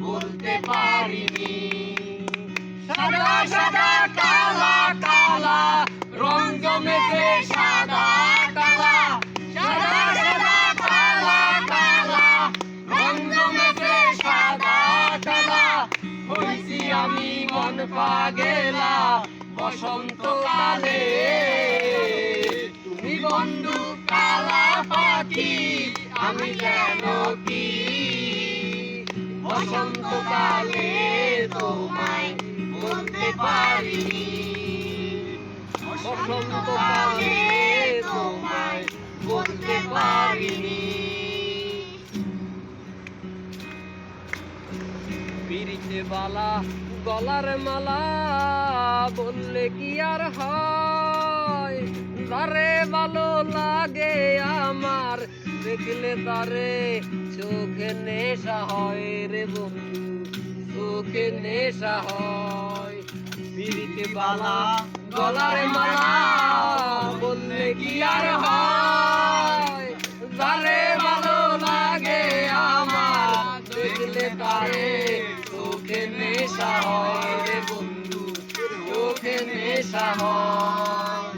বলতে পারিনি। সাদা সাদা, কালা কালা রং জমেছে সাদা, কালা। সাদা সাদা, কালা কালা রং জমেছে সাদা, কালা। হইছি আমি মন পাগেলা, বসন্তকালে। তুমি বন্ধু কালা পাখি, আমি যেন কি বসন্তকালে তোমায় বলতে বসন্তকালে তোমায় বলতে বালা, গলার মালা, বললে কি আর হয়? তারে ভালো লাগে আমার দেখলে তারে চোখে নেশা হয় রে বন্ধু, চোখে নেশা হয়। পিরিতে বালা গলার মালা, বললে কি আর হয়? তারে ভালো লাগে আমার, দেখলে তারে চোখে নেশা হয় রে বন্ধু, চোখে নেশা হয়।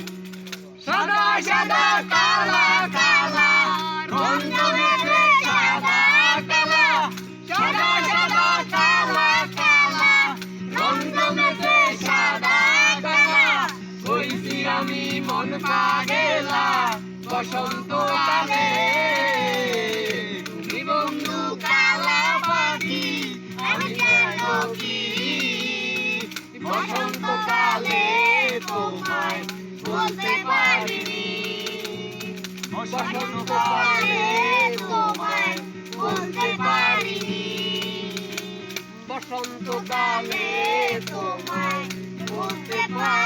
কালা বসন্ত কালে, তুমি বন্ধু কালা পাখি আমি কেন কি? বসন্ত কালে তোমায় বলতে পারিনি। বসন্ত কালে তোমায় বলতে পারিনি। বসন্ত কালে তোমায় বলতে পারিনি।